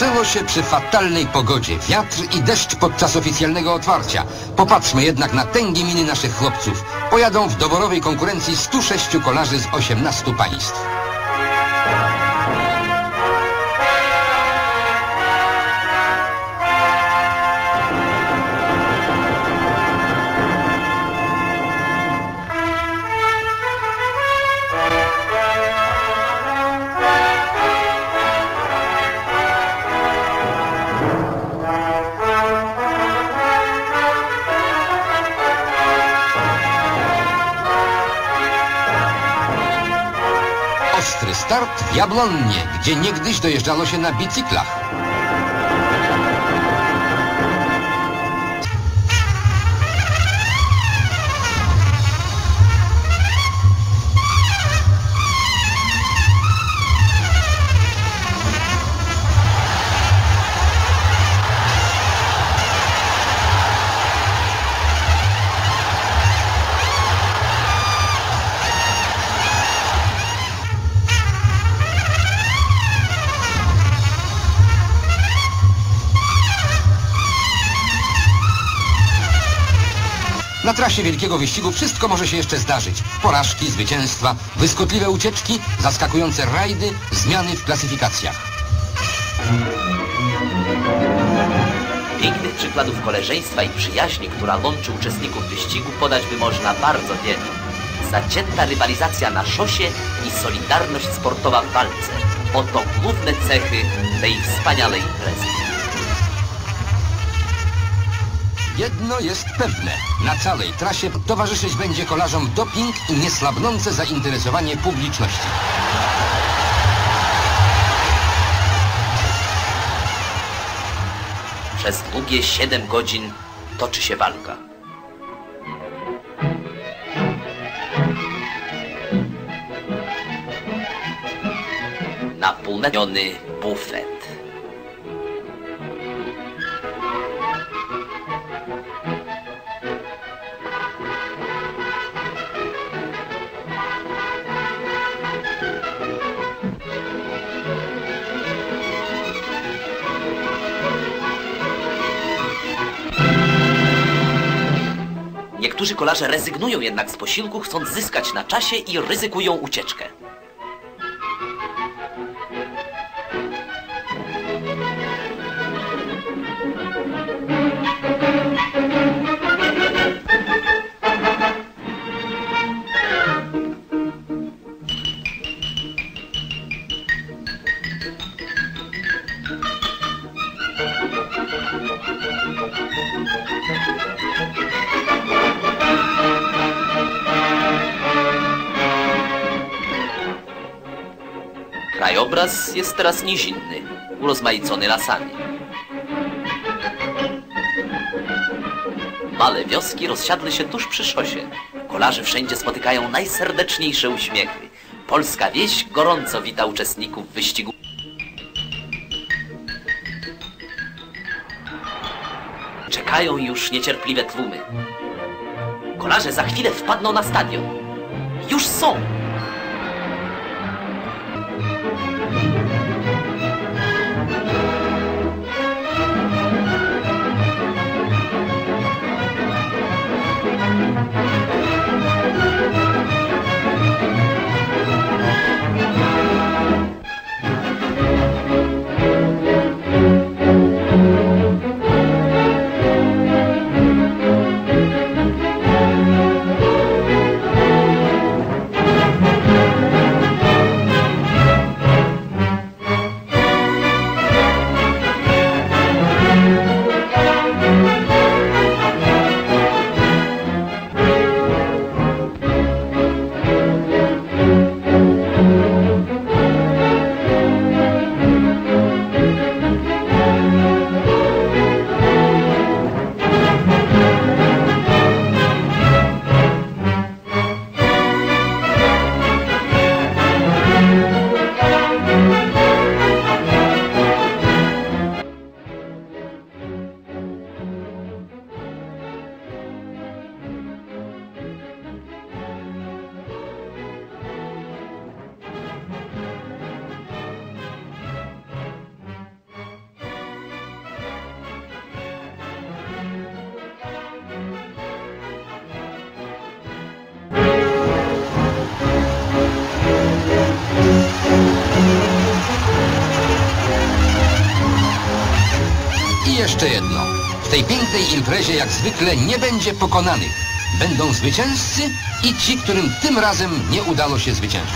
Szosie przy fatalnej pogodzie, wiatr i deszcz podczas oficjalnego otwarcia. Popatrzmy jednak na tęgie miny naszych chłopców. Pojadą w doborowej konkurencji 106 kolarzy z 18 państw. Start w Jablonnie, gdzie niegdyś dojeżdżano się na bicyklach. Na trasie wielkiego wyścigu wszystko może się jeszcze zdarzyć. Porażki, zwycięstwa, błyskotliwe ucieczki, zaskakujące rajdy, zmiany w klasyfikacjach. Pięknych przykładów koleżeństwa i przyjaźni, która łączy uczestników wyścigu, podać by można bardzo wiele. Zacięta rywalizacja na szosie i solidarność sportowa w walce. Oto główne cechy tej wspaniałej imprezy. Jedno jest pewne. Na całej trasie towarzyszyć będzie kolarzom doping i niesłabnące zainteresowanie publiczności. Przez długie 7 godzin toczy się walka. Napółnamiony bufet. Niektórzy kolarze rezygnują jednak z posiłku, chcąc zyskać na czasie i ryzykują ucieczkę. Krajobraz jest teraz nizinny, urozmaicony lasami. Male wioski rozsiadły się tuż przy szosie. Kolarze wszędzie spotykają najserdeczniejsze uśmiechy. Polska wieś gorąco wita uczestników wyścigu. Czekają już niecierpliwe tłumy. Kolarze za chwilę wpadną na stadion. Już są! Jeszcze jedno. W tej pięknej imprezie jak zwykle nie będzie pokonanych. Będą zwycięzcy i ci, którym tym razem nie udało się zwyciężyć.